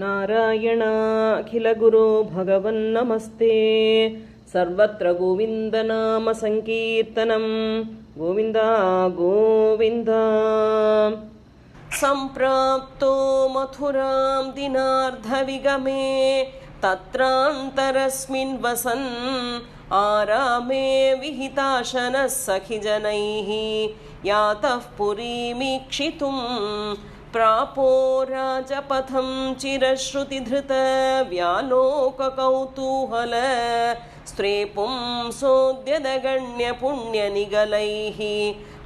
నారాయణ అఖిల గురు భగవన్ నమస్తే సర్వత్ర గోవిందనామ సంకీర్తనం గోవింద గోవింద సంప్రాప్తో మథురాం దినార్ధవిగమే తత్రాంతరస్మిన్ వసన్ ఆరామే విహితాశన సఖిజనైః యాతః प्रापो राजपथं चिरश्रुतिधृतव्यालोककौतूहल स्त्रीपुं सोद्यदगण्यपुण्यनिगलैः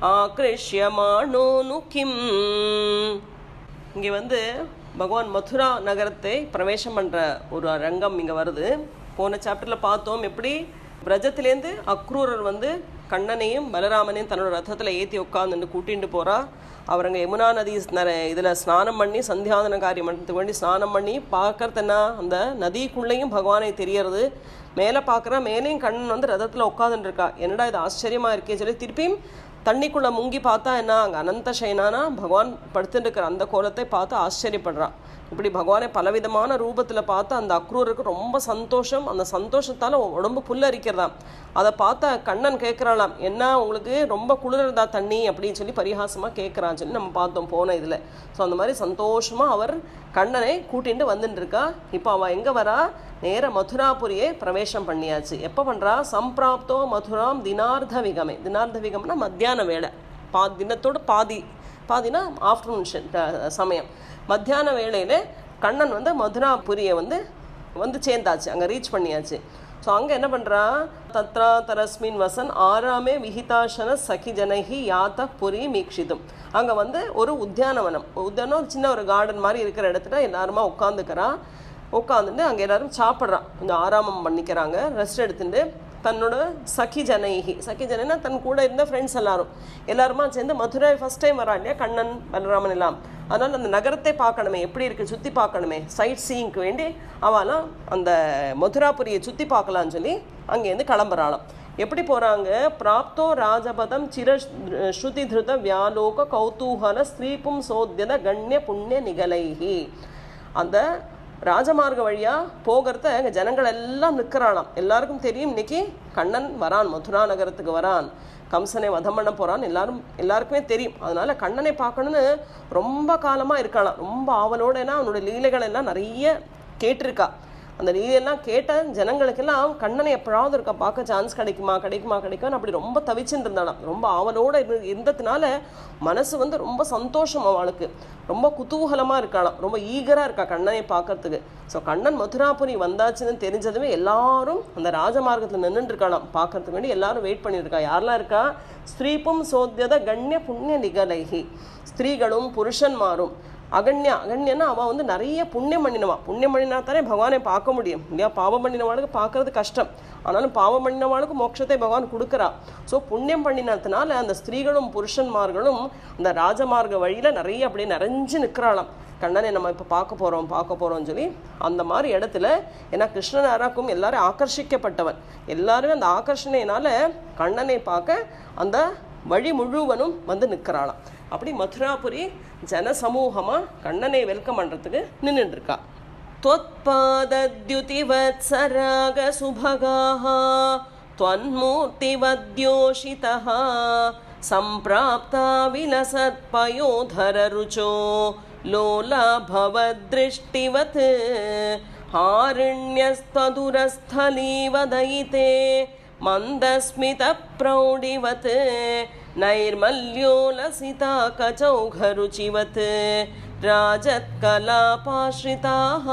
ஆக்ரிஷ்யமானோனு கிம் இங்கே வந்து பகவான் மதுரா நகரத்தை பிரவேசம் பண்ணுற ஒரு ரங்கம் இங்கே வருது போன சாப்டரில் பார்த்தோம் எப்படி பிரஜத்திலேருந்து அக்ரூரர் வந்து கண்ணனையும் பலராமனையும் தன்னோட ரதத்தில் ஏற்றி உட்காந்துட்டு கூட்டிட்டு போகிறா அவருங்க யமுனா நதி இதில் ஸ்நானம் பண்ணி சந்தியாதன காரியம் பண்ணுறதுக்கு வேண்டி ஸ்நானம் பண்ணி பார்க்கறது என்ன? அந்த நதிக்குள்ளேயும் பகவானை தெரியறது. மேலே பார்க்குறா மேலேயும் கண்ணன் வந்து ரதத்தில் உட்காந்துருக்கா என்னடா இது ஆச்சரியமாக இருக்கே சொல்லி திருப்பியும் தண்ணிக்குள்ளே முங்கி பார்த்தா என்ன? அங்கே அனந்த சைனானா பகவான் படுத்துட்டு இருக்கிற அந்த கோலத்தை பார்த்து ஆச்சரியப்படுறான் இப்படி பகவானை பலவிதமான ரூபத்தில் பார்த்து அந்த அக்ரூருக்கு ரொம்ப சந்தோஷம். அந்த சந்தோஷத்தால் உடம்பு புல்லரிக்கிறதாம். அதை பார்த்தா கண்ணன் கேட்குறாளாம் என்ன உங்களுக்கு ரொம்ப குளிர்றதா தண்ணி? அப்படின்னு சொல்லி பரிகாசமாக கேட்குறான்னு சொல்லி நம்ம பார்த்தோம் போன இதில். ஸோ அந்த மாதிரி சந்தோஷமாக அவர் கண்ணனை கூட்டிகிட்டு வந்துட்டுருக்கா. இப்போ அவள் எங்கே வரா? நேர மதுராபுரியை பிரவேசம் பண்ணியாச்சு. எப்போ பண்ணுறா சம்பிராப்தோ மதுராம் தினார்த்த விகமே தினார்த்த விகம்னா மத்தியான வேலை பா தினத்தோட பாதி. பாதினா ஆஃப்டர்நூன் சமயம். மத்தியான வேளையில் கண்ணன் வந்து மதுராபுரியை வந்து வந்து சேர்ந்தாச்சு. அங்கே ரீச் பண்ணியாச்சு. ஸோ அங்கே என்ன பண்ணுறா தத்ரா தரஸ்மின் வசன் ஆறாமே விஹிதாசன சகி ஜனகி யாத்த புரி மீக்ஷிதும். அங்கே வந்து ஒரு உத்தியானவனம். உத்தியானம் ஒரு சின்ன ஒரு கார்டன் மாதிரி இருக்கிற இடத்துல எல்லாருமா உட்காந்துக்கிறான் உட்காந்துட்டு அங்கே எல்லாரும் சாப்பிட்றான் கொஞ்சம் ஆராமம் பண்ணிக்கிறாங்க. ரெஸ்ட் எடுத்துட்டு தன்னோட சகி ஜனைகி சகி ஜனைனா தன் கூட இருந்த ஃப்ரெண்ட்ஸ் எல்லாரும். எல்லாருமா சேர்ந்து மதுரை ஃபஸ்ட் டைம் வரா இல்லையா? கண்ணன் பலராமன் எல்லாம். அதனால் அந்த நகரத்தை பார்க்கணுமே. எப்படி இருக்குது சுற்றி பார்க்கணுமே. சைட் சீயிங்க்கு வேண்டி அவெல்லாம் அந்த மதுராபுரியை சுற்றி பார்க்கலான்னு சொல்லி அங்கேருந்து கிளம்புறாளாம். எப்படி போகிறாங்க பிராப்தோ ராஜபதம் சிர ஸ்ருதி திருத வியாலோக கௌதூகல ஸ்ரீபும் சோத்தியத கண்ணிய புண்ணிய நிகலைகி அந்த ராஜமார்க வழியாக போகிறத அங்கே ஜனங்கள் எல்லாம் நிற்கிறானாம் எல்லாருக்கும் தெரியும் இன்னைக்கு. கண்ணன் வரான் மதுரா நகரத்துக்கு வரான். கம்சனை வதம் பண்ண போகிறான் எல்லாரும் எல்லாருக்குமே தெரியும். அதனால் கண்ணனை பார்க்கணுன்னு ரொம்ப காலமாக இருக்காளாம். ரொம்ப ஆவலோடு ஏன்னா அவனோட லீலைகள் எல்லாம் நிறைய கேட்டிருக்கா. அந்த லீலையெல்லாம் கேட்ட ஜனங்களுக்கெல்லாம் கண்ணனை எப்படாவது இருக்க பார்க்க சான்ஸ் கிடைக்குமா கிடைக்குமா கிடைக்கும்னு அப்படி ரொம்ப தவிச்சுட்டு இருந்தாளாம் ரொம்ப ஆவலோடு இரு இருந்ததுனால மனசு வந்து ரொம்ப சந்தோஷம் அவளுக்கு. ரொம்ப குதூகலமாக இருக்காளாம். ரொம்ப ஈகராக இருக்கா கண்ணனை பார்க்கறதுக்கு. ஸோ கண்ணன் மதுராபுரி வந்தாச்சுன்னு தெரிஞ்சதுமே எல்லாரும் அந்த ராஜமார்க்கத்தில் நின்றுட்டு இருக்காளாம். பார்க்கறதுக்கு வேண்டி எல்லாரும் வெயிட் பண்ணியிருக்கா யாரெல்லாம் இருக்கா? ஸ்திரீப்பும் சோத்தியத கண்ணிய புண்ணிய நிகலைகி. ஸ்திரீகளும் புருஷன்மாரும். அகண்யா அகண்யன்னா அவள் வந்து நிறைய புண்ணியம் பண்ணினவா. புண்ணியம் பண்ணினா தானே பகவானை பார்க்க முடியும். இல்லையா? பாவம் பண்ணினவாளுக்கு பார்க்கறது கஷ்டம். ஆனாலும் பாவம் பண்ணினவாளுக்கு மோட்சத்தை பகவான் கொடுக்குறா. ஸோ புண்ணியம் பண்ணினதுனால அந்த ஸ்திரீகளும் புருஷன்மார்களும் அந்த ராஜமார்க்க வழியில் நிறைய அப்படியே நிறைஞ்சு நிற்கிறாளாம் கண்ணனை நம்ம இப்போ பார்க்க போகிறோம் பார்க்க போகிறோம்னு சொல்லி அந்த மாதிரி இடத்துல ஏன்னா கிருஷ்ணன் யாராக்கும் எல்லாரும் ஆக்கர்ஷிக்கப்பட்டவன். எல்லாருமே அந்த ஆகர்ஷணையினால கண்ணனை பார்க்க அந்த வழி முழுவனும் வந்து நிற்கிறாளாம் அப்படி மதுராபுரி ஜனசமூகமாக கண்ணனை வெல்கம் பண்ணுறதுக்கு நின்றுட்டு இருக்கா त्वत्पादद्युतिवत्सरागसुभगाः त्वन्मूर्तिवद्योषितः सम्प्राप्ता विलसत्पयोधररुचो लोला भवद्दृष्टिवत् हारिण्यस्तदुरस्थलीवदयिते मन्दस्मितप्रौढिवत् नैर्मल्योलसिता कचौघरुचिवत् ராஜத்கலாபாஸ்ரிதாக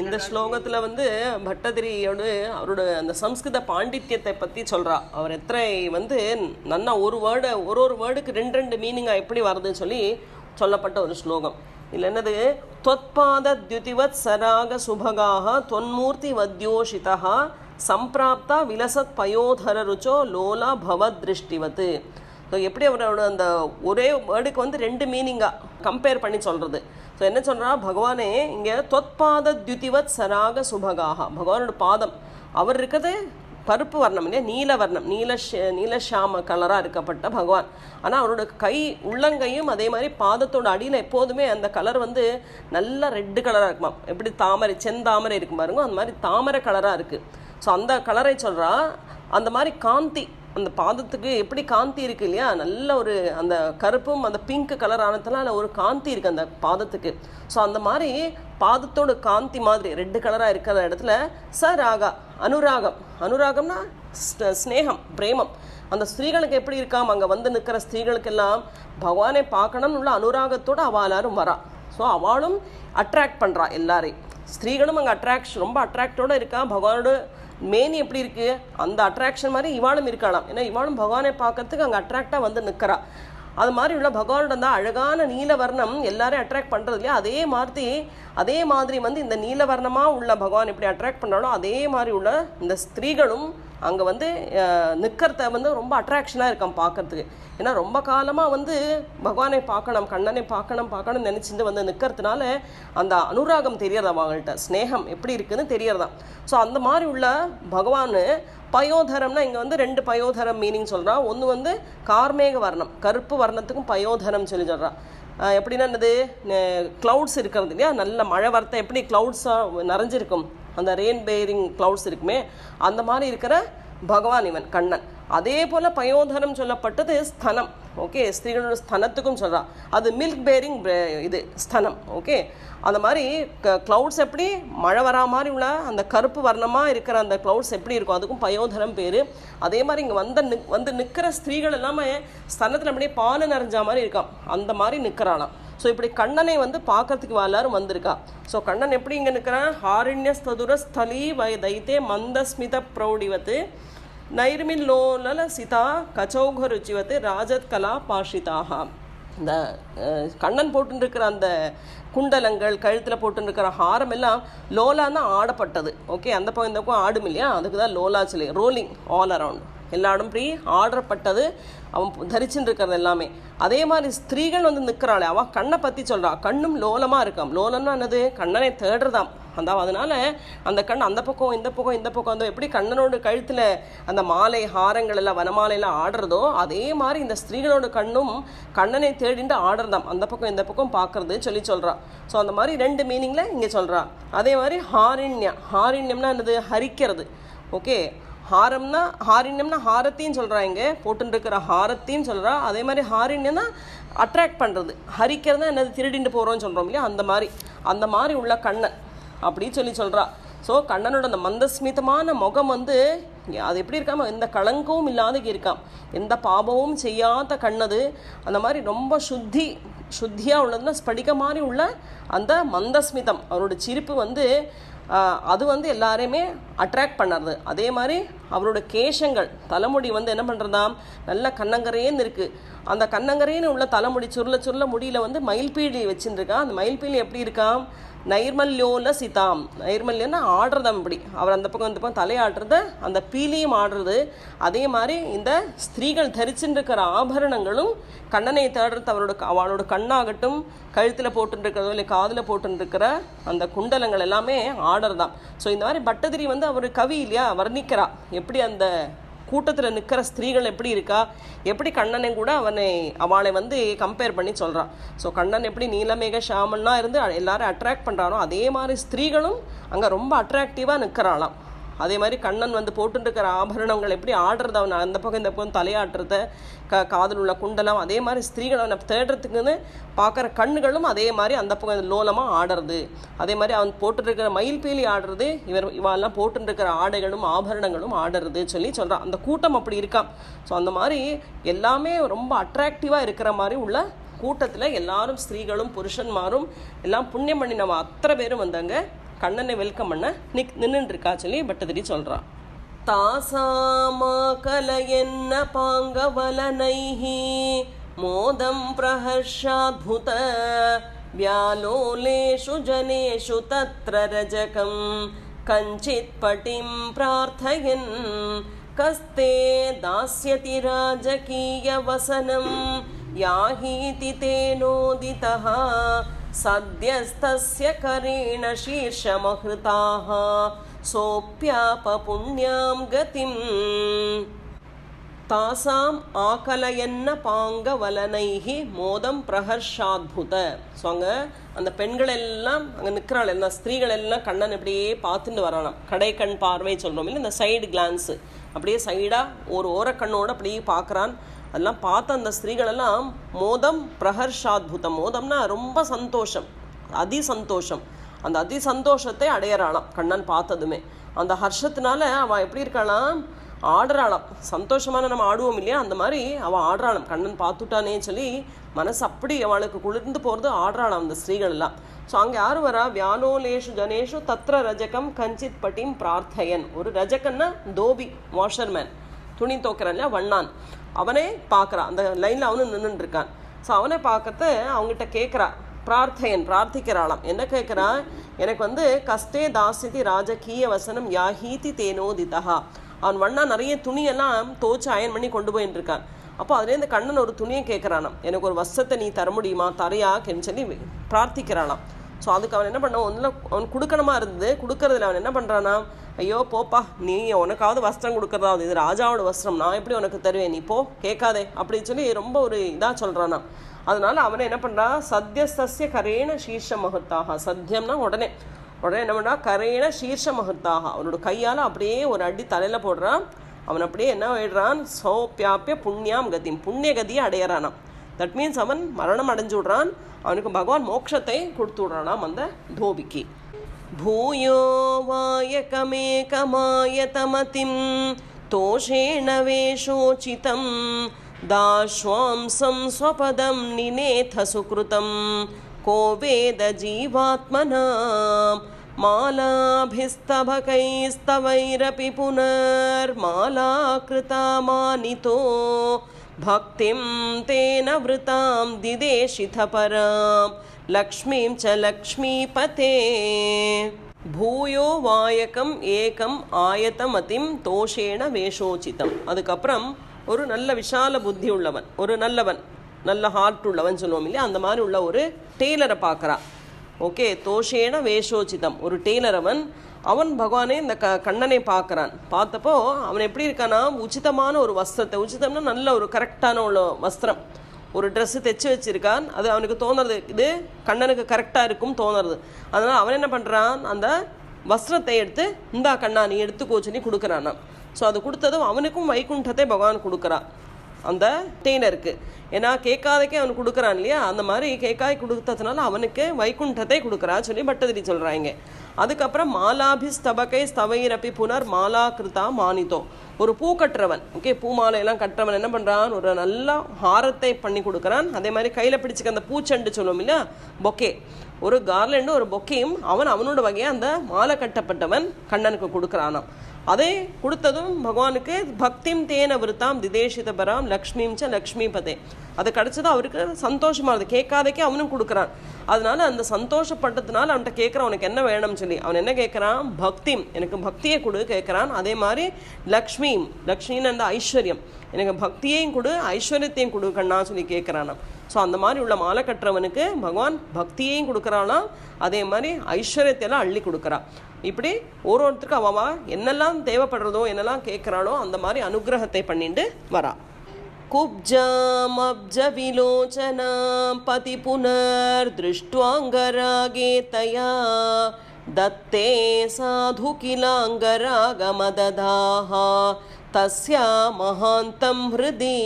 இந்த ஸ்லோகத்தில் வந்து பட்டதிரியோடு அவரோட அந்த சம்ஸ்கிருத பாண்டித்யத்தை பற்றி சொல்கிறா அவர் எத்தனை வந்து நன்னா ஒரு வேர்டு ஒரு ஒரு வேர்டுக்கு ரெண்டு ரெண்டு மீனிங்காக எப்படி வருதுன்னு சொல்லி சொல்லப்பட்ட ஒரு ஸ்லோகம் இல்லை என்னது தொத்பாத தியுதிவத் சராக சுபகாக தொன்மூர்த்தி வத்யோஷிதா சம்பிராப்தா விலசத் பயோதர ருச்சோ லோலா பவத் திருஷ்டிவத்து ஸோ எப்படி அவரோட அந்த ஒரே வேர்டுக்கு வந்து ரெண்டு மீனிங்காக கம்பேர் பண்ணி சொல்கிறது ஸோ என்ன சொல்கிறா பகவானே இங்கே தொத்பாத தியுதிவத் சராக சுபகாக. பகவானோட பாதம். அவர் இருக்கிறது பருப்பு வர்ணம் இல்லையா? நீல வர்ணம். நீல நீலஷாம கலராக இருக்கப்பட்ட பகவான். ஆனால் அவரோட கை உள்ளங்கையும் அதே மாதிரி பாதத்தோட அடியில் எப்போதுமே அந்த கலர் வந்து நல்லா ரெட்டு கலராக இருக்குமா எப்படி? தாமரை செந்தாமரை இருக்கும் பாருங்க. அந்த மாதிரி தாமரை கலராக இருக்குது ஸோ அந்த கலரை சொல்கிறா அந்த மாதிரி காந்தி அந்த பாதத்துக்கு எப்படி காந்தி இருக்கு இல்லையா? நல்ல ஒரு அந்த கருப்பும் அந்த பிங்க் கலர் ஆனதுனால ஒரு காந்தி இருக்கு அந்த பாதத்துக்கு. ஸோ அந்த மாதிரி பாதத்தோட காந்தி மாதிரி ரெட்டு கலராக இருக்கிற இடத்துல ச ராகா அனுராகம். அனுராகம்னா ஸ்னேகம் ஸ்நேகம் பிரேமம். அந்த ஸ்திரீகளுக்கு எப்படி இருக்காம்? அங்கே வந்து நிற்கிற ஸ்திரீகளுக்கெல்லாம் பகவானை பார்க்கணும்னு உள்ள அனுராகத்தோடு அவள் எல்லாரும் வரா. ஸோ அவளும் அட்ராக்ட் பண்ணுறா எல்லாரையும். ஸ்திரீகளும் அங்கே அட்ராக்ஷன் ரொம்ப அட்ராக்டோடு இருக்கா? பகவானோட மேனி எப்படி இருக்கு? அந்த அட்ராக்ஷன் மாதிரி இவானும் இருக்கலாம். ஏன்னா இவானும் பகவானை பார்க்கறதுக்கு அங்கே அட்ராக்டாக வந்து நிற்கிறா அது மாதிரி உள்ள பகவானோட அந்த அழகான நீலவர்ணம் எல்லாரையும் அட்ராக்ட் பண்ணுறது இல்லையா? அதே மாதிரி அதே மாதிரி வந்து இந்த நீலவர்ணமாக உள்ள பகவான் எப்படி அட்ராக்ட் பண்ணுறாலோ அதே மாதிரி உள்ள இந்த ஸ்திரீகளும் அங்கே வந்து நிற்கிறத வந்து ரொம்ப அட்ராக்ஷனாக இருக்கான் பார்க்கறதுக்கு. ஏன்னா ரொம்ப காலமாக வந்து பகவானை பார்க்கணும் கண்ணனை பார்க்கணும் பார்க்கணும்னு நினச்சிட்டு வந்து நிற்கிறதுனால அந்த அனுராகம் தெரியறதா அவங்கள்ட்ட? ஸ்னேகம் எப்படி இருக்குதுன்னு தெரியறதான் ஸோ அந்த மாதிரி உள்ள பகவான் பயோதரம்னா இங்கே வந்து ரெண்டு பயோதரம் மீனிங் சொல்கிறான் ஒன்று வந்து கார்மேக வர்ணம் கருப்பு வர்ணத்துக்கும் பயோதரம் சொல்லி சொல்கிறான் எப்படின்னா என்னது? க்ளவுட்ஸ் இருக்கிறது இல்லையா? நல்ல மழை வரத்தை எப்படி க்ளவுட்ஸாக நிறைஞ்சிருக்கும்? அந்த ரெயின் பேரிங் க்ளவுட்ஸ் இருக்குமே அந்த மாதிரி இருக்கிற பகவான் இவன் கண்ணன். அதே போல் பயோதனம் சொல்லப்பட்டது ஸ்தனம். ஓகே ஸ்திரீகளோட ஸ்தனத்துக்கும் சொல்கிறான் அது மில்க் பேரிங் இது ஸ்தனம். ஓகே அந்த மாதிரி க்ளவுட்ஸ் எப்படி மழை வரா மாதிரி உள்ள அந்த கருப்பு வர்ணமாக இருக்கிற அந்த க்ளவுட்ஸ் எப்படி இருக்கும் அதுக்கும் பயோதரம் பேர். அதே மாதிரி இங்கே வந்த நிக் வந்து நிற்கிற ஸ்திரீகள் எல்லாமே ஸ்தனத்தில் அப்படியே பால் நிறைஞ்சா மாதிரி இருக்கான் அந்த மாதிரி நிற்கிறாளாம் ஸோ இப்படி கண்ணனை வந்து பார்க்கறதுக்கு எல்லாரும் வந்திருக்கா. ஸோ கண்ணன் எப்படி இங்கே நிற்கிறான் ஹாரண்ய ஸ்ததுர ஸ்தலி வய தைத்தே மந்தஸ்மித பிரௌடிவத்து. நைர்மில்லோலல சிதா கச்சௌக ருச்சிவத்து ராஜத் கலா பாஷிதாக இந்த கண்ணன் போட்டுருக்கிற அந்த குண்டலங்கள் கழுத்தில் போட்டுருக்கிற ஹாரம் எல்லாம் லோலான்னா ஆடப்பட்டது. ஓகே அந்த பகுந்தக்கும் ஆடும் இல்லையா? அதுக்கு தான் லோலா சொல்லி ரோலிங் ஆல் அரவுண்ட். எல்லா இடம் இப்படி ஆடப்பட்டது. அவன் தரிச்சுட்டு இருக்கிறது எல்லாமே. அதே மாதிரி ஸ்திரீகள் வந்து நிற்கிறாளே அவள் கண்ணை பற்றி சொல்கிறா கண்ணும் லோலமாக இருக்காம். லோலம்னா என்னது? கண்ணனை தேடுறதாம். அந்த அதனால் அந்த கண் அந்த பக்கம் இந்த பக்கம் இந்த பக்கம் அந்த எப்படி கண்ணனோட கழுத்தில் அந்த மாலை ஹாரங்கள் எல்லாம் வனமாலையெல்லாம் ஆடுறதோ அதே மாதிரி இந்த ஸ்திரீகளோட கண்ணும் கண்ணனை தேடிட்டு ஆடுறதாம். அந்த பக்கம் இந்த பக்கம் பார்க்கறது சொல்லி சொல்கிறான் ஸோ அந்த மாதிரி ரெண்டு மீனிங்கில் இங்கே சொல்கிறான் அதே மாதிரி ஹாரிண்யா. ஹாரிண்யம்னா என்னது? ஹரிக்கிறது. ஓகே ஹாரம்னா ஹாரிண்யம்னா ஹாரத்தையும் சொல்கிறா இங்கே. போட்டுருக்கிற ஹாரத்தையும் சொல்கிறா அதே மாதிரி ஹாரிண்யம்னா அட்ராக்ட் பண்ணுறது ஹரிக்கிறதா என்னது? திருடிட்டு போகிறோம்னு சொல்கிறோம் இல்லையா? அந்த மாதிரி. அந்த மாதிரி உள்ள கண்ணன். அப்படின்னு சொல்லி சொல்கிறா ஸோ கண்ணனோட அந்த மந்தஸ்மிதமான முகம் வந்து அது எப்படி இருக்காம எந்த கலங்கமும் இல்லாத இருக்காம். எந்த பாபமும் செய்யாத கண்ணது. அந்த மாதிரி ரொம்ப சுத்தி சுத்தியாக உள்ளதுன்னா ஸ்படிக மாதிரி உள்ள அந்த மந்தஸ்மிதம் அவரோட சிரிப்பு வந்து அது வந்து எல்லாரையுமே அட்ராக்ட் பண்ணுறது அதே மாதிரி அவரோட கேசங்கள் தலைமுடி வந்து என்ன பண்ணுறதாம் நல்ல கண்ணங்கரேன்னு இருக்குது அந்த கண்ணங்கரேன்னு உள்ள தலைமுடி சுருள சுருள முடியில வந்து மயில்பீலி வச்சுருக்கான் அந்த மயில்பீலி எப்படி இருக்கான் நைர்மல்யோல சிதாம் நைர்மல்யோன்னா ஆடுறதாம் இப்படி அவர் அந்த பக்கம் இந்த பக்கம் தலையாடுறத அந்த பீலியும் ஆடுறது. அதே மாதிரி இந்த ஸ்திரீகள் தரிச்சுருக்கிற ஆபரணங்களும் கண்ணனை தேடுறது அவரோட அவளோட கண்ணாகட்டும் கழுத்தில் போட்டுருக்கிறதோ இல்லை காதில் போட்டுருக்கிற அந்த குண்டலங்கள் எல்லாமே ஆடுறதாம். ஸோ இந்த மாதிரி பட்டதிரி வந்து அவர் கவி இல்லையா? வர்ணிக்கிறா. எப்படி அந்த கூட்டத்தில் நிற்கிற ஸ்திரீகள் எப்படி இருக்கா? எப்படி கண்ணனை கூட அவனை அவளை வந்து கம்பேர் பண்ணி சொல்கிறான் ஸோ கண்ணன் எப்படி நீலமேக ஷாமன்னா இருந்து எல்லாரும் அட்ராக்ட் பண்ணுறானோ அதே மாதிரி ஸ்திரீகளும் அங்கே ரொம்ப அட்ராக்டிவாக நிற்கிறாளாம் அதே மாதிரி கண்ணன் வந்து போட்டுருக்கிற ஆபரணங்கள் எப்படி ஆடுறது? அவன் அந்த பக்கம் இந்த பக்கம் தலையாட்டுறத க காதல் உள்ள குண்டலம் அதே மாதிரி ஸ்திரீகள் அவனை தேடுறதுக்குன்னு பார்க்குற கண்ணுகளும் அதே மாதிரி அந்த பக்கம் லோலமாக ஆடுறது. அதே மாதிரி அவன் போட்டுருக்கிற மயில் பீலி ஆடுறது இவர் இவெல்லாம் போட்டுருக்கிற ஆடைகளும் ஆபரணங்களும் ஆடுறது சொல்லி சொல்கிறான் அந்த கூட்டம் அப்படி இருக்கான் ஸோ அந்த மாதிரி எல்லாமே ரொம்ப அட்ராக்டிவாக இருக்கிற மாதிரி உள்ள கூட்டத்தில் எல்லாரும் ஸ்திரீகளும் புருஷன்மாரும் எல்லாம் புண்ணியம் பண்ணி நம்ம அத்தனை பேரும் வந்தாங்க. கண்ணனை வெல்கம் பண்ண நிக் நின்றுட்டு இருக்கா சொல்லி பட்டதிரி சொல்கிறான் तासामाकलयन्न पाङ्गवलनैः मोदं प्रहर्षाद्भुत व्यालोलेषु जनेषु तत्र रजकं कञ्चित् पटिं प्रार्थयन् कस्ते दास्यति राजकीयवसनं याहीति तेनोदितः सद्यस्तस्य करेण शीर्षमहृताः सोऽप्याप पुण्यां गतिम् தாசாம் ஆகலயன்ன பாங்க வலனைஹி மோதம் பிரஹர்ஷாத்புத ஸோ அங்கே அந்த பெண்கள் எல்லாம் அங்கே நிற்கிறாள் எல்லாம் ஸ்திரீகள் எல்லாம் கண்ணன் இப்படியே பார்த்துட்டு வரானாம் கடை கண் பார்வை சொல்கிறோம் இல்லை இந்த சைடு கிளான்ஸு அப்படியே சைடாக ஒரு ஓரக்கண்ணோடு அப்படியே பார்க்குறான் அதெல்லாம் பார்த்த அந்த ஸ்திரீகளெல்லாம் மோதம் பிரஹர்ஷாத்புதம். மோதம்னா ரொம்ப சந்தோஷம் அதி சந்தோஷம் அந்த அதி சந்தோஷத்தை அடையிறாளாம் கண்ணன் பார்த்ததுமே. அந்த ஹர்ஷத்தினால அவள் எப்படி இருக்காளாம்? ஆடுறாளாம். சந்தோஷமான நம்ம ஆடுவோம் இல்லையா? அந்த மாதிரி அவள் ஆடுறாளாம். கண்ணன் பார்த்துட்டானே சொல்லி மனசு அப்படி அவளுக்கு குளிர்ந்து போகிறது ஆடுறாளாம் அந்த ஸ்திரீகள் எல்லாம் ஸோ அங்கே யார் வரா? வியானோலேஷு ஜனேஷு தத்ர ரஜகம் கஞ்சித் பட்டிம் பிரார்த்தையன். ஒரு ரஜகன்னா தோபி வாஷர்மேன் துணி தோக்குறான் இல்லையா? வண்ணான். அவனே பார்க்குறான் அந்த லைனில் அவனும் நின்றுட்டுருக்கான் ஸோ அவனை பார்க்கறது அவங்ககிட்ட கேட்குறா பிரார்த்தையன் பிரார்த்திக்கிறாளாம். என்ன கேட்குறா எனக்கு வந்து கஷ்டே தாசிதி ராஜகீய வசனம் யாஹீதி தேனோதிதா அவன் வண்ணா நிறைய துணியெல்லாம் தோச்சு அயன் பண்ணி கொண்டு போயின்னு இருக்கான் அப்போ அதுலேருந்து கண்ணன் ஒரு துணியை கேட்குறானாம் எனக்கு ஒரு வசத்தை நீ தர முடியுமா? தரையா? சொல்லி பிரார்த்திக்கிறானாம் ஸோ அதுக்கு அவன் என்ன பண்ணான்? ஒன்றில் அவன் கொடுக்கணுமா இருந்தது கொடுக்கறதுல அவன் என்ன பண்ணுறான்னா ஐயோ போப்பா நீ உனக்காவது வஸ்திரம் கொடுக்கறதாவது இது ராஜாவோட வஸ்திரம் நான் எப்படி உனக்கு தருவேன்? நீ போ கேட்காதே அப்படின்னு சொல்லி ரொம்ப ஒரு இதாக சொல்கிறானா அதனால அவனை என்ன பண்ணுறா சசிய கரேண சீர்ஷ மகத்தாக சத்தியம்னா உடனே. உடனே என்ன பண்ணுறா கரேண சீர்ஷ மகத்தாக அவனோட கையால் அப்படியே ஒரு அடி தலையில் போடுறான். அவன் அப்படியே என்ன ஆயிடுறான்? சோப்பியாப்பிய புண்ணியாம் கதியும் புண்ணிய கதியை அடையிறானான் தட் மீன்ஸ் அவன் மரணம் அடைஞ்சு விடுறான் அவனுக்கு பகவான் மோட்சத்தை கொடுத்து விடுறானாம் அந்த தோபிக்கு भूयो वायकमेकमायतमतिं तोषेण वेषोचितं दाश्वांसं स्वपदं निनेथ सुकृतं को वेदजीवात्मना मालाभिस्तभकैस्तवैरपि पुनर्मालाकृता मानितो भक्तिं तेन वृतां दिदेशितपरां लक्ष्मीं च लक्ष्मीपते பூயோ வாயகம் ஏகம் ஆயத்தமதிம் தோஷேண வேஷோச்சிதம் அதுக்கப்புறம் ஒரு நல்ல விஷால புத்தி உள்ளவன் ஒரு நல்லவன் நல்ல ஹார்ட் உள்ளவன் சொல்லுவோம் இல்லையா அந்த மாதிரி உள்ள ஒரு டெய்லரை பார்க்குறான் ஓகே தோஷேண வேஷோச்சிதம் ஒரு டெய்லர் அவன் அவன் பகவானே இந்த க கண்ணனை பார்க்குறான். பார்த்தப்போ அவன் எப்படி இருக்கானா உச்சிதமான ஒரு வஸ்திரத்தை உச்சிதம்னா நல்ல ஒரு கரெக்டான உள்ள வஸ்திரம். ஒரு ட்ரெஸ்ஸு தைச்சு வச்சிருக்கான். அது அவனுக்கு தோணுறது. இது கண்ணனுக்கு கரெக்டாக இருக்கும் தோணுறது. அதனால் அவன் என்ன பண்ணுறான் அந்த வஸ்திரத்தை எடுத்து இந்தா கண்ணா நீ எடுத்துக்கோ நீ கொடுக்குறானாம். ஸோ அது கொடுத்ததும் அவனுக்கும் வைகுண்டத்தை பகவான் கொடுக்குறான் அந்த டெய்லருக்கு ஏன்னா கேட்காதக்கே அவன் கொடுக்குறான் இல்லையா? அந்த மாதிரி கேட்காய் கொடுத்ததுனால அவனுக்கு வைகுண்டத்தை கொடுக்குறான் சொல்லி பட்டதிரி சொல்கிறாங்க அதுக்கப்புறம் மாலாபி ஸ்தபகை ஸ்தவையிரப்பி புனர் மாலா கிருதா மானிதோ. ஒரு பூ கட்டுறவன் ஓகே பூ மாலையெல்லாம் கட்டுறவன் என்ன பண்ணுறான் ஒரு நல்ல ஹாரத்தை பண்ணி கொடுக்குறான். அதே மாதிரி கையில் பிடிச்சிக்க அந்த பூச்செண்டு சொல்லுவோம் இல்லையா? பொக்கே. ஒரு கார்லண்டும் ஒரு பொக்கையும் அவன் அவனோட வகையாக அந்த மாலை கட்டப்பட்டவன் கண்ணனுக்கு கொடுக்குறானாம். அதை கொடுத்ததும் பகவானுக்கு பக்திம் தேன விருத்தாம் திதேஷித பராம் லக்ஷ்மிம் ச லக்ஷ்மிபதே. அது கிடச்சது அவருக்கு சந்தோஷமாக இருது கேட்காதக்கே அவனும் கொடுக்குறான். அதனால அந்த சந்தோஷப்பட்டதுனால அவன்கிட்ட கேட்குறான் அவனுக்கு என்ன வேணும்னு சொல்லி. அவன் என்ன கேட்குறான்? பக்திம். எனக்கு பக்தியை கொடு கேட்குறான். அதே மாதிரி லக்ஷ்மியும் லக்ஷ்மின்னு அந்த ஐஸ்வர்யம். எனக்கு பக்தியையும் கொடு ஐஸ்வர்யத்தையும் கொடு கண்ணா சொல்லி கேட்குறானாம் ஸோ அந்த மாதிரி உள்ள மாலை கட்டுறவனுக்கு பகவான் பக்தியையும் கொடுக்குறானா. அதே மாதிரி ஐஸ்வர்யத்தையெல்லாம் அள்ளி கொடுக்குறான் இப்படி ஒரு ஒருத்தருக்கு அவ என்னெல்லாம் தேவைப்படுறதோ என்னெல்லாம் கேட்குறாளோ அந்த மாதிரி அனுகிரகத்தை பண்ணிட்டு வரா कुब्जामब्जविलोचनां पतिपुनर्दृष्ट्वाङ्गरागे तया दत्ते साधु किलाङ्गरागमददाः तस्या महान्तं हृदि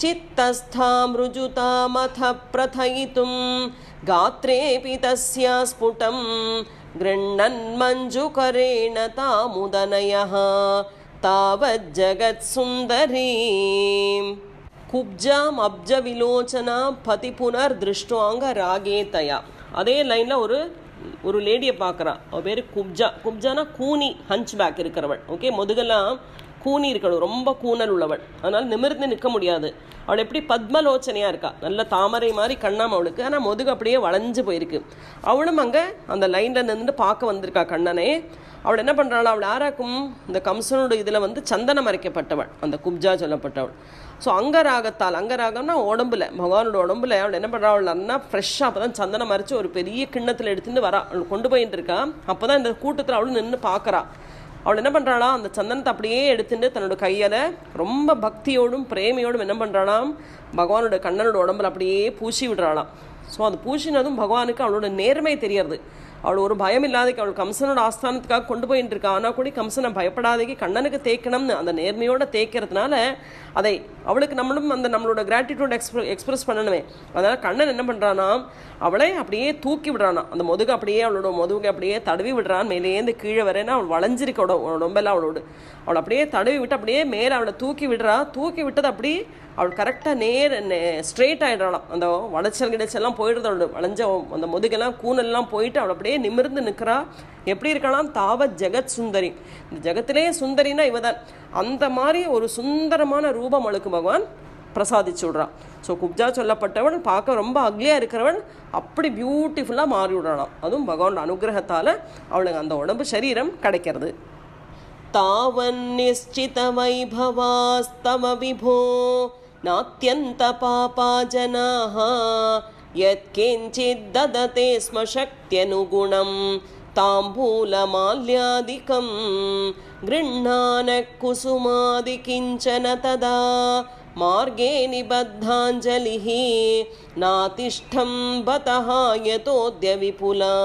चित्तस्थां रुजुतामथ प्रथयितुं गात्रेऽपि तस्या स्फुटं गृह्णन्मञ्जुकरेण तामुदनयः तावज्जगत्सुन्दरीं குப்ஜாம் அப்ஜ விலோச்சனா பதி புனர் திருஷ்டுவாங்க ராகே தயா அதே லைனில் ஒரு ஒரு லேடியை பார்க்குறான் அவள் பேர் குப்ஜா குப்ஜானா கூனி ஹஞ்ச் பேக் இருக்கிறவள் ஓகே முதுகெல்லாம் கூனி இருக்கணும் ரொம்ப கூனல் உள்ளவள். அதனால் நிமிர்ந்து நிற்க முடியாது. அவள் எப்படி பத்மலோச்சனையாக இருக்கா. நல்ல தாமரை மாதிரி கண்ணாம் அவளுக்கு. ஆனால் முதுகு அப்படியே வளைஞ்சு போயிருக்கு. அவளும் அங்கே அந்த லைனில் நின்று பார்க்க வந்திருக்கா கண்ணனே. அவள் என்ன பண்ணுறாள் அவள் யாராக்கும் இந்த கம்சனோட இதில் வந்து சந்தனம் அரைக்கப்பட்டவள். அந்த குப்ஜா சொல்லப்பட்டவள். ஸோ அங்கராகத்தால் அங்கராகம்னா உடம்புல. பகவானோட உடம்புல அவள் என்ன பண்ணுறா அவள் நல்லா ஃப்ரெஷ்ஷாக அப்போ தான் சந்தனம் அரைச்சி ஒரு பெரிய கிண்ணத்தில் எடுத்துகிட்டு வரா. அவள் கொண்டு போயிட்டு இருக்கா. அப்போ தான் இந்த கூட்டத்தில் அவளும் நின்று பார்க்குறா. அவள் என்ன பண்ணுறாளா அந்த சந்தனத்தை அப்படியே எடுத்துட்டு தன்னோட கையால் ரொம்ப பக்தியோடும் பிரேமையோடும் என்ன பண்ணுறாளாம் பகவானோட கண்ணனோட உடம்புல அப்படியே பூசி விடுறாளாம். ஸோ அது பூசினதும் பகவானுக்கு அவளோட நேர்மை தெரியறது அவள் ஒரு பயம் இல்லாதக்கு அவள் கம்சனோட ஆஸ்தானத்துக்காக கொண்டு போயிட்டு இருக்கா ஆனால் கூட கம்சனை பயப்படாதக்கு கண்ணனுக்கு தேய்க்கணும்னு அந்த நேர்மையோட தேய்க்கிறதுனால அதை அவளுக்கு நம்மளும் அந்த நம்மளோட கிராட்டிடியூட் எக்ஸ்பிர எக்ஸ்பிரஸ் பண்ணணுமே. அதனால் கண்ணன் என்ன பண்ணுறான்னா அவளை அப்படியே தூக்கி விடுறானா. அந்த முதுகு அப்படியே அவளோட முதுகு அப்படியே தடவி விடுறான். மேலேருந்து கீழே வரேன்னா அவள் வளைஞ்சிருக்க உடம்பெல்லாம் அவளோடு. அவளை அப்படியே தடவி விட்டு அப்படியே மேலே அவளை தூக்கி விடுறா. தூக்கி விட்டது அப்படியே அவள் கரெக்டாக நேர் ஸ்ட்ரெயிட் ஆகிடுறாளாம் அந்த வளைச்சல் கிடைச்செல்லாம் போயிடுறது அவளோட வளைஞ்ச அந்த முதுகெல்லாம் கூனெல்லாம் போயிட்டு அவள் அப்படியே நிமிர்ந்து நிற்கிறா எப்படி இருக்கலாம் தாவ ஜெகத் சுந்தரி இந்த ஜெகத்திலே சுந்தரினா இவ தான் அந்த மாதிரி ஒரு சுந்தரமான ரூபம் அவளுக்கு பகவான் பிரசாதிச்சு விட்றான் ஸோ குப்ஜா சொல்லப்பட்டவள் பார்க்க ரொம்ப அக்லியாக இருக்கிறவள் அப்படி பியூட்டிஃபுல்லாக மாறி விடுறாளாம் அதுவும் பகவானோட அனுகிரகத்தால் அவளுக்கு அந்த உடம்பு சரீரம் கிடைக்கிறது तावन्निश्चितवैभवास्तव विभो नात्यन्तपापा जनाः यत्किञ्चिद्ददते स्म शक्त्यनुगुणं ताम्बूलमाल्यादिकं गृह्णानः कुसुमादिकिञ्चन तदा मार्गे निबद्धाञ्जलिः नातिष्ठं बतः यतोऽद्य विपुला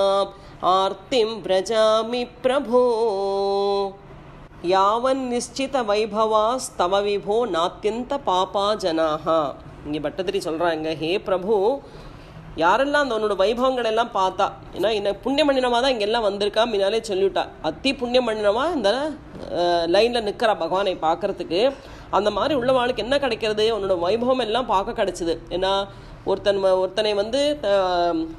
आर्तिं व्रजामि प्रभो। யாவன் நிச்சித வைபவாஸ்தவ விபோ நாத்தியந்த பாப்பா ஜனாகா இங்கே பட்டதிரி சொல்கிறாங்க ஹே பிரபு யாரெல்லாம் அந்த உன்னோட வைபவங்கள் எல்லாம் பார்த்தா ஏன்னா என்ன புண்ணிய மண்ணினமாக தான் இங்கெல்லாம் வந்திருக்கா? முன்னாலே சொல்லிவிட்டா. அத்தி புண்ணிய மண்ணினமாக இந்த லைனில் நிற்கிறா பகவானை பார்க்கறதுக்கு. அந்த மாதிரி உள்ளவாளுக்கு என்ன கிடைக்கிறது? உன்னோட வைபவம் எல்லாம் பார்க்க கிடைச்சிது. ஏன்னா ஒருத்தன் ஒருத்தனை வந்து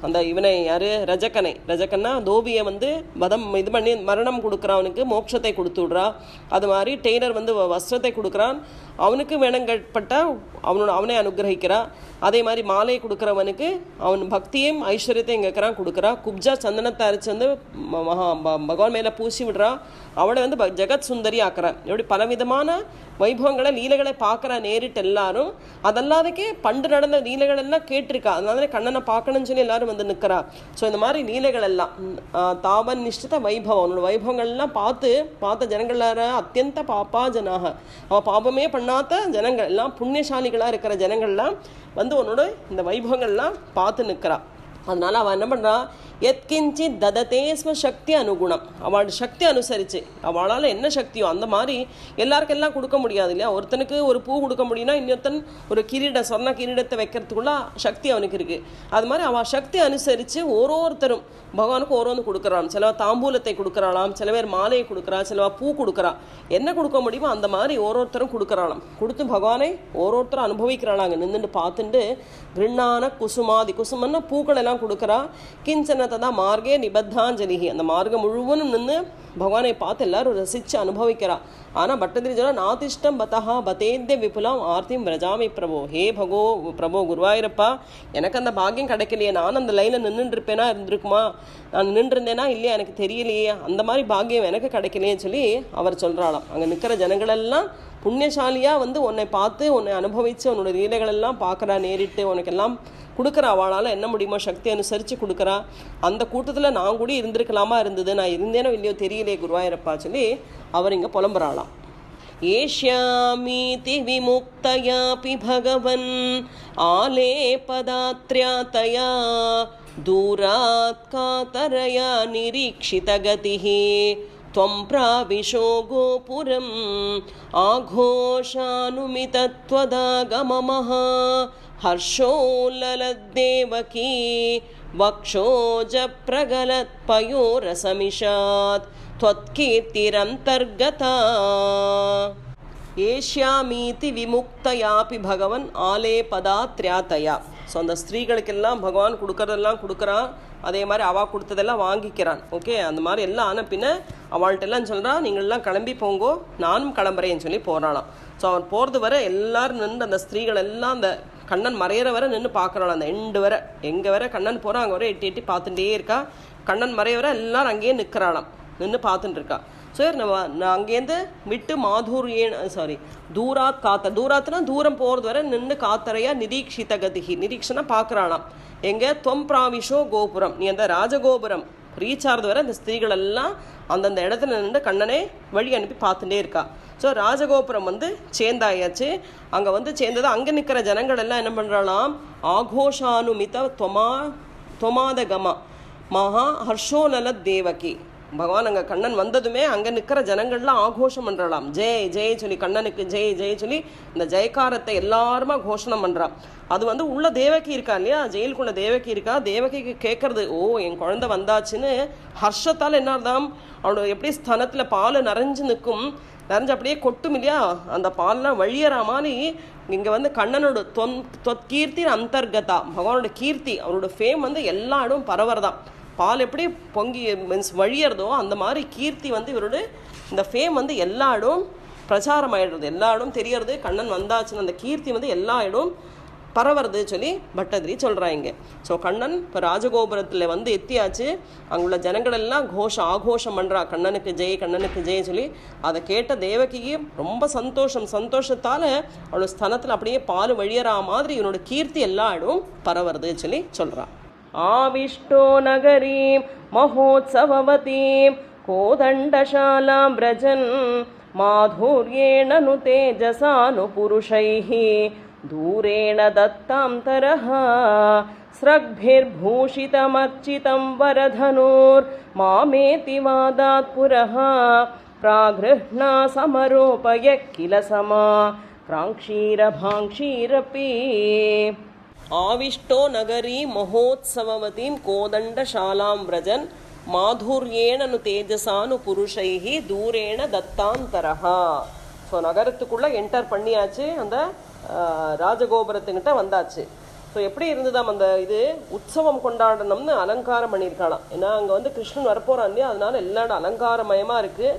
அந்த இவனை யாரு? ரஜக்கனை ரஜக்கன்னா தோபியை வந்து வதம் இது பண்ணி மரணம் கொடுக்குறவனுக்கு மோட்சத்தை கொடுத்து விடுறா. அது மாதிரி டெய்லர் வந்து வ- வஸ்திரத்தை கொடுக்குறான். அவனுக்கு வேணங்கப்பட்ட அவனோட அவனை அனுகிரகிக்கிறா. அதே மாதிரி மாலையை கொடுக்குறவனுக்கு அவன் பக்தியும் ஐஸ்வர்யத்தையும் கேட்குறான் கொடுக்குறா. குப்ஜா சந்தனத்தை அரைச்சி வந்து மகா ப- பகவான் மேலே பூசி விடுறா. அவளை வந்து ஜெகத் சுந்தரி ஆக்குறான் இப்படி பலவிதமான வைபவங்களை லீலைகளை பார்க்குற நேரிட்டு எல்லாரும். அதல்லாதக்கே பண்டு நடந்த லீலைகள் எல்லாம் கேட்டிருக்கா. அதனால கண்ணனை பார்க்கணும்னு சொல்லி எல்லாரும் வந்து நிற்கிறா ஸோ இந்த மாதிரி லீலைகள் எல்லாம் ம், தாவன் நிஷ்டித வைபவம். அவனோட வைபவங்கள்லாம் பார்த்து பார்த்த ஜனங்கள் அத்தியந்த பாப்பா ஜனாக அவள் பாபமே பண்ணாத ஜனங்கள் எல்லாம் புண்ணியசாலிகளாக இருக்கிற ஜனங்கள்லாம் வந்து உன்னோட இந்த வைபவங்கள்லாம் பார்த்து நிற்கிறா அதனால அவன் என்ன பண்ணுறான் எத்கிஞ்சி தததே ஸ்ம சக்தி அனுகுணம். அவள் சக்தி அனுசரித்து அவளால் என்ன சக்தியோ அந்த மாதிரி எல்லாருக்கும் எல்லாம் கொடுக்க முடியாது இல்லையா? ஒருத்தனுக்கு ஒரு பூ கொடுக்க முடியும்னா இன்னொருத்தன் ஒரு கிரீட சொர்ண கிரீடத்தை வைக்கிறதுக்குள்ள சக்தி அவனுக்கு இருக்குது அது மாதிரி அவள் சக்தி அனுசரித்து ஒரு ஒருத்தரும் பகவானுக்கு ஒரு ஒன்று கொடுக்குறான் சிலவ தாம்பூலத்தை கொடுக்குறாளாம் சில பேர் மாலையை கொடுக்குறா சிலவ பூ கொடுக்குறா. என்ன கொடுக்க முடியுமோ அந்த மாதிரி ஒரு ஒருத்தரும் கொடுக்குறாளாம். கொடுத்து பகவானை ஒரு ஒருத்தரும் அனுபவிக்கிறாளாங்க. நின்றுட்டு பார்த்துட்டு கிருண்ணான குசுமாதி குசுமன்னா பூக்கள் எல்லாம் கொடுக்குறா. கிஞ்சன தான் மார்கே நிபத்தாஞ்சலிகி. அந்த மார்க்கம் முழுவதும் நின்று பகவானை பார்த்து எல்லாரும் ரசித்து அனுபவிக்கிறா. ஆனால் பட்டதிரி சொல்ல நாதிஷ்டம் பதஹா பதேந்திய விபுலாம் ஆர்த்தியும் பிரஜாமி பிரபோ. ஹே பகோ பிரபோ குருவாயூரப்பா எனக்கு அந்த பாக்கியம் கிடைக்கலையே. நான் அந்த லைனில் நின்றுருப்பேனா இருந்திருக்குமா? நான் நின்றுருந்தேனா இல்லையா? எனக்கு தெரியலையே. அந்த மாதிரி பாக்கியம் எனக்கு கிடைக்கலையேன்னு சொல்லி அவர் சொல்கிறாளாம் அங்கே நிற்கிற ஜனங்களெல்லாம் புண்ணியசாலியாக வந்து உன்னை பார்த்து உன்னை அனுபவித்து உன்னோட லீலைகள் எல்லாம் பார்க்குறா நேரிட்டு உனக்கெல்லாம் கொடுக்குறா அவளால் என்ன முடியுமோ சக்தி அனுசரித்து கொடுக்குறா அந்த கூட்டத்தில் நான் கூட இருந்திருக்கலாமா இருந்தது நான் இருந்தேனோ இல்லையோ தெரியலையே குருவாயூரப்பா சொல்லி அவர் இங்கே புலம்புறாளாம் ஏஷ்யாமீதி விமுக்தயாபி பகவன் ஆலேபதாத்ர்யாதயா दूरात् कातरया निरीक्षितगतिः त्वं प्राविशो गोपुरम् आघोषानुमितत्वदागममः हर्षोल्ललद्देवकी वक्षोजप्रगलत्पयोरसमिषात् त्वत्कीर्तिरन्तर्गता ஏஷ்யாமீதி விமுக்தயாபி பகவன் ஆலே பதா திரியாத்தயா ஸோ அந்த ஸ்திரீகளுக்கெல்லாம் பகவான் கொடுக்கறதெல்லாம் கொடுக்குறான் அதே மாதிரி அவா கொடுத்ததெல்லாம் வாங்கிக்கிறான். ஓகே அந்த மாதிரி எல்லாம் ஆன பின்ன அவள்கிட்ட எல்லாம் சொல்கிறான் நீங்கள்லாம் கிளம்பி போங்கோ நானும் கிளம்புறேன்னு சொல்லி போகிறாளாம் ஸோ அவன் போகிறது வரை எல்லாரும் நின்று அந்த ஸ்திரீகள் எல்லாம் அந்த கண்ணன் மறையிற வரை நின்று பார்க்குறாள் அந்த எண்டு வரை. எங்கே வரை கண்ணன் போகிறான் அங்கே வரை எட்டி எட்டி பார்த்துட்டே இருக்கா. கண்ணன் மறைய வரை எல்லாரும் அங்கேயே நிற்கிறாளாம். நின்று பார்த்துட்டு இருக்கா. சரி நம்ம நான் அங்கேருந்து விட்டு மாதுரியேன் சாரி தூராத் காத்த தூராத்னா தூரம் போகிறது வரை நின்று காத்தரையா நிரீக்ஷித கதிகி. நிரீக்ஷனா பார்க்குறாளாம் எங்கே? தொம் பிராவிஷோ கோபுரம். நீ அந்த ராஜகோபுரம் ரீச் ஆகிறது வரை அந்த ஸ்திரீகள் எல்லாம் அந்தந்த இடத்துல நின்று கண்ணனை வழி அனுப்பி பார்த்துட்டே இருக்கா. ஸோ ராஜகோபுரம் வந்து சேர்ந்தாயாச்சு. அங்கே வந்து சேர்ந்தது அங்கே நிற்கிற ஜனங்கள் எல்லாம் என்ன பண்ணுறாளாம் ஆகோஷானுமித தொமா தொமாதகமா. மகா ஹர்ஷோநல தேவகி. பகவான் அங்கே கண்ணன் வந்ததுமே அங்கே நிற்கிற ஜனங்கள்லாம் ஆகோஷம் பண்ணுறலாம் ஜெய் ஜெய் சொல்லி கண்ணனுக்கு ஜெய் ஜெய் சொல்லி இந்த ஜெயக்காரத்தை எல்லாருமா கோஷணம் பண்ணுறான் அது வந்து உள்ள தேவகி இருக்கா இல்லையா? ஜெயிலுக்குள்ள தேவகி இருக்கா? தேவகிக்கு கேட்கறது ஓ என் குழந்தை வந்தாச்சுன்னு ஹர்ஷத்தால் என்ன அர்த்தம் அவனோட எப்படி ஸ்தனத்தில் பால் நிறைஞ்சு நிற்கும். நிறைஞ்சு அப்படியே கொட்டும் இல்லையா? அந்த பால்லாம் வழியற மாதிரி இங்கே வந்து கண்ணனோட தொன் தொற்கீர்த்தி அந்தர்கதா. பகவானோட கீர்த்தி அவரோட ஃபேம் வந்து எல்லா இடம் பரவறதான் பால் எப்படி பொங்கி மீன்ஸ் வழியறதோ அந்த மாதிரி கீர்த்தி வந்து இவரோட இந்த ஃபேம் வந்து எல்லா இடம் பிரச்சாரம் ஆயிடுறது எல்லா இடம் தெரியறது கண்ணன் வந்தாச்சுன்னு அந்த கீர்த்தி வந்து எல்லா இடம் பரவறது சொல்லி பட்டதிரி சொல்கிறாங்க ஸோ கண்ணன் இப்போ ராஜகோபுரத்தில் வந்து எத்தியாச்சு. அங்குள்ள ஜனங்களெல்லாம் கோஷம் ஆகோஷம் பண்ணுறா கண்ணனுக்கு ஜெய் கண்ணனுக்கு ஜெய் சொல்லி அதை கேட்ட தேவகிக்கு ரொம்ப சந்தோஷம். சந்தோஷத்தால் அவளோட ஸ்தனத்தில் அப்படியே பால் வழியறா மாதிரி இவனோட கீர்த்தி எல்லா இடம் பரவறது சொல்லி சொல்கிறான் आविष्टो नगरीं महोत्सववतीं कोदण्डशालां व्रजन् माधुर्येण नु तेजसानुपुरुषैः दूरेण दत्तान्तरः स्रग्भिर्भूषितमर्चितं वरधनुर्मामेति वादात् पुरः प्रागृह्णा समरोपय किल समा क्राङ्क्षीरभाङ्क्षीरपि ஆவிஷ்டோ நகரி மகோத்சவவதீம் கோதண்டசாலாம் விரஜன் மாதுர்யேனனு தேஜசானு புருஷைகி தூரேண தத்தாந்தரஹா. ஸோ நகரத்துக்குள்ளே என்டர் பண்ணியாச்சு அந்த ராஜகோபுரத்துக்கிட்ட வந்தாச்சு. ஸோ எப்படி இருந்ததாம் அந்த இது? உற்சவம் கொண்டாடணும்னு அலங்காரம் பண்ணியிருக்காளாம். ஏன்னா அங்கே வந்து கிருஷ்ணன் வரப்போகிறான் இல்லையா? அதனால எல்லா அலங்காரமயமாக இருக்குது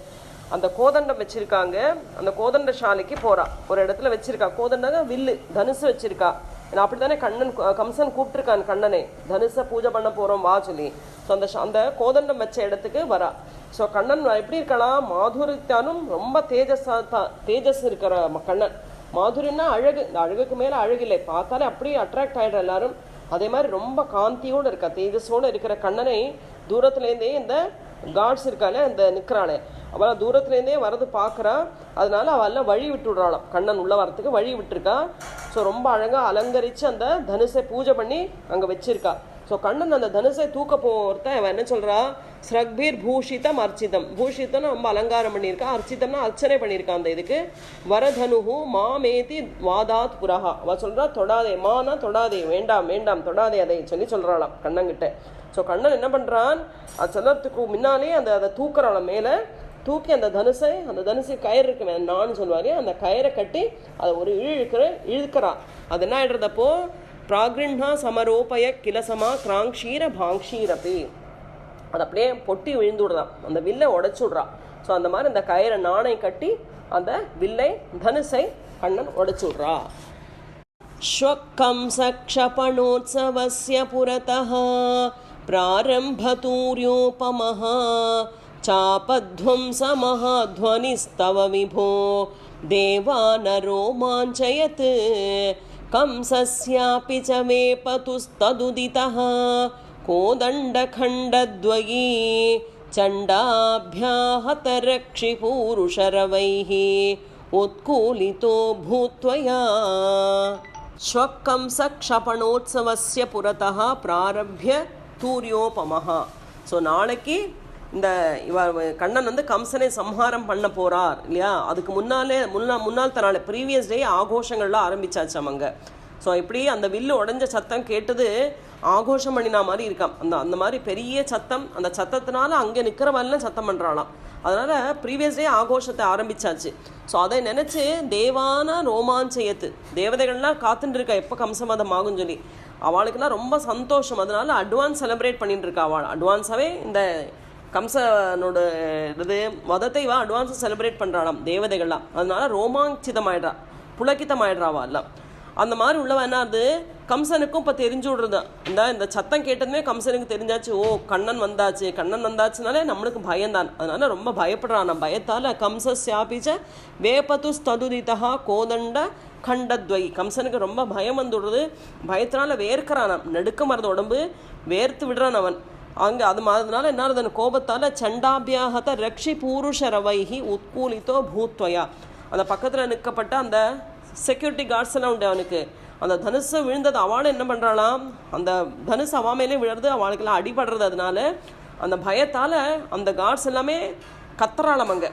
அந்த கோதண்டம் வச்சிருக்காங்க. அந்த கோதண்ட சாலைக்கு போகிறான் ஒரு இடத்துல வச்சுருக்கா. கோதண்டங்க வில்லு தனுசு வச்சுருக்கா. ஏன்னா அப்படித்தானே கண்ணன் கம்சன் கூப்பிட்டுருக்கான் கண்ணனை. தனுசை பூஜை பண்ண போகிறோம் வா சொல்லி. ஸோ அந்த அந்த கோதண்டம் வச்ச இடத்துக்கு வரா. ஸோ கண்ணன் எப்படி இருக்கலாம் மாதுரித்தானும் ரொம்ப தேஜஸா தான் தேஜஸ் இருக்கிற கண்ணன். மாதுரின்னா அழகு. இந்த அழகுக்கு மேலே அழகு இல்லை. பார்த்தாலே அப்படியே அட்ராக்ட் ஆயிடுற எல்லாரும். அதே மாதிரி ரொம்ப காந்தியோடு இருக்கா தேஜஸோடு இருக்கிற கண்ணனை தூரத்துலேருந்தே இந்த காட்ஸ் இருக்காளே அந்த நிற்கிறாளே அவள் தூரத்துலேருந்தே வரது பார்க்குறா அதனால அவள் வழி விட்டு விடுறாளாம் கண்ணன் உள்ளே வரத்துக்கு வழி விட்டுருக்கா ஸோ ரொம்ப அழகாக அலங்கரித்து அந்த தனுசை பூஜை பண்ணி அங்கே வச்சிருக்கா. ஸோ கண்ணன் அந்த தனுசை தூக்க போகிறத அவன் என்ன சொல்கிறா ஸ்ரக்பீர் பூஷிதம் அர்ச்சிதம். பூஷிதம்னு ரொம்ப அலங்காரம் பண்ணியிருக்கா. அர்ச்சிதம்னா அர்ச்சனை பண்ணியிருக்கான் அந்த இதுக்கு. வரதனுஹு மாமேதி வாதாத் புரஹா. அவ சொல்கிறா தொடாதே மானா தொடாதே வேண்டாம் வேண்டாம் தொடாதே அதை சொல்லி சொல்கிறாளாம் கண்ணங்கிட்ட ஸோ கண்ணன் என்ன பண்ணுறான் அது சொல்லறதுக்கு முன்னாலே அந்த அதை தூக்குறாளம் மேலே. தூக்கி அந்த தனுசை அந்த தனுசு கயிறு இருக்கு நான் சொல்லுவாரு அந்த கயிறை கட்டி அதை ஒரு இழு இழுக்கிற இழுக்கிறா அது என்ன ஆயிடுறதப்போ பிராகிருண்ணா சமரோபய கிலசமா கிராங்ஷீர பாங்ஷீரபி அது அப்படியே பொட்டி விழுந்து விடுறான் அந்த வில்லை உடைச்சு விடுறான் ஸோ அந்த மாதிரி அந்த கயிறை நாணை கட்டி அந்த வில்லை தனுசை கண்ணன் உடைச்சு விடுறா श्वकंसक्षपणोत्सवस्य पुरतः प्रारम्भतूर्योपमः चापध्वंस महाध्वनिस्तव विभो देवानरो माञ्चयत्। कंसस्यापि च मे पतुस्तदुदितः। कोदण्डखण्डद्वयी चण्डाभ्याहतरक्षिपूरुषरवैः। उत्कूलितो भूत्वया। श्वक्कंसक्षपणोत्सवस्य पुरतः प्रारभ्य तूर्योपमः। सो नाळके இந்த இவ கண்ணன் வந்து கம்சனை சம்ஹாரம் பண்ண போகிறார் இல்லையா? அதுக்கு முன்னாலே முன்னா முன்னாள் தனால ப்ரீவியஸ் டே ஆகோஷங்கள்லாம் ஆரம்பிச்சாச்சு அவங்க. ஸோ இப்படி அந்த வில்லு உடைஞ்ச சத்தம் கேட்டது ஆகோஷம் பண்ணினா மாதிரி இருக்காம். அந்த அந்த மாதிரி பெரிய சத்தம் அந்த சத்தத்தினால அங்கே நிற்கிறவெல்லாம் சத்தம் பண்ணுறாளாம் அதனால் ப்ரீவியஸ் டே ஆகோஷத்தை ஆரம்பிச்சாச்சு. ஸோ அதை நினச்சி தேவான ரோமாஞ்சயத்து தேவதைகள்லாம் காத்துட்டு இருக்கா எப்போ கம்சமதம் ஆகும் சொல்லி. அவளுக்குலாம் ரொம்ப சந்தோஷம். அதனால அட்வான்ஸ் செலிப்ரேட் பண்ணிட்டு இருக்கா அவள் அட்வான்ஸாகவே இந்த கம்சனோட இது மதத்தை வா அட்வான்ஸாக செலிப்ரேட் பண்ணுறாளாம் தேவதைகள்லாம். அதனால ரோமாஞ்சிதமாயிடுறா புலக்கிதமாயிடுறாவா எல்லாம். அந்த மாதிரி உள்ளவன் என்னது கம்சனுக்கும் இப்போ தெரிஞ்சு விடுறது இந்த இந்த சத்தம் கேட்டதுமே கம்சனுக்கு தெரிஞ்சாச்சு ஓ கண்ணன் வந்தாச்சு. கண்ணன் வந்தாச்சுனாலே நம்மளுக்கு பயம்தான் அதனால ரொம்ப பயப்படுறான் நான் பயத்தால் கம்சஸ்யாபிச்ச வேபத்து ஸ்ததுதிதா கோதண்ட கண்டத்வை. கம்சனுக்கு ரொம்ப பயம் வந்துடுறது. பயத்தினால வேர்க்கிறானாம். நடுக்க மறந்த உடம்பு வேர்த்து விடுறான் அவன். அங்கே அது மாதிரினால என்ன ஆகுது கோபத்தால் சண்டாபியாகத ரக்ஷி பூருஷ ரவைஹி உத்கூலித்தோ பூத்வயா. அந்த பக்கத்தில் நிற்கப்பட்ட அந்த செக்யூரிட்டி கார்ட்ஸ் எல்லாம் உண்டு அவனுக்கு. அந்த தனுசு விழுந்தது அவளும் என்ன பண்ணுறாளாம் அந்த தனுசு அவன் மேலே விழுறது அவளுக்கெல்லாம் அடிபடுறது அதனால அந்த பயத்தால் அந்த கார்ட்ஸ் எல்லாமே கத்துறாளாம் அங்கே.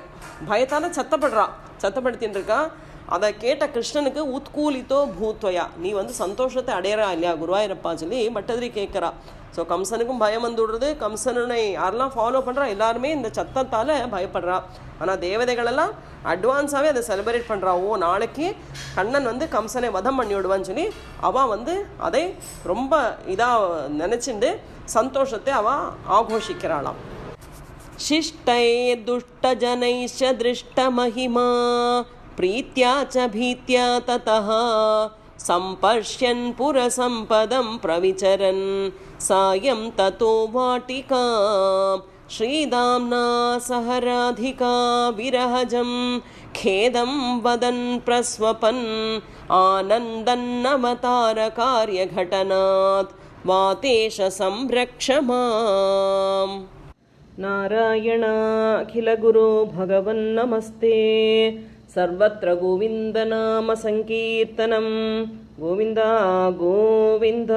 பயத்தால் சத்தப்படுறா. சத்தப்படுத்தின்னு இருக்கா. அதை கேட்ட கிருஷ்ணனுக்கு உத்கூலித்தோ பூத்வயா நீ வந்து சந்தோஷத்தை அடையறா இல்லையா குருவாயிரப்பா? சொல்லி மட்டதிரி கேட்குறா. ஸோ கம்சனுக்கும் பயம் வந்துடுறது கம்சனை யாரெல்லாம் ஃபாலோ பண்ணுறா எல்லாருமே இந்த சத்தத்தால் பயப்படுறா. ஆனால் தேவதைகளெல்லாம் அட்வான்ஸாகவே அதை செலிப்ரேட் பண்ணுறா ஓ நாளைக்கு கண்ணன் வந்து கம்சனை வதம் பண்ணி விடுவான்னு சொல்லி அவள் வந்து அதை ரொம்ப இதாக நினச்சிண்டு சந்தோஷத்தை அவள் ஆகோஷிக்கிறாளாம். शिष्टैर्दुष्टजनैश्च दृष्टमहिमा ச பீத்தியா ததா ततः புர சம்பதம் பிரவிச்சரன். सायं ततो वाटिकां श्रीदाम्ना सह राधिका विरहजं खेदं वदन् प्रस्वपन् आनन्दन्नवतारकार्यघटनात् वातेश संरक्ष माम्। नारायणाखिलगुरो भगवन्नमस्ते सर्वत्र गोविन्दनामसङ्कीर्तनं गोविन्दा गोविन्द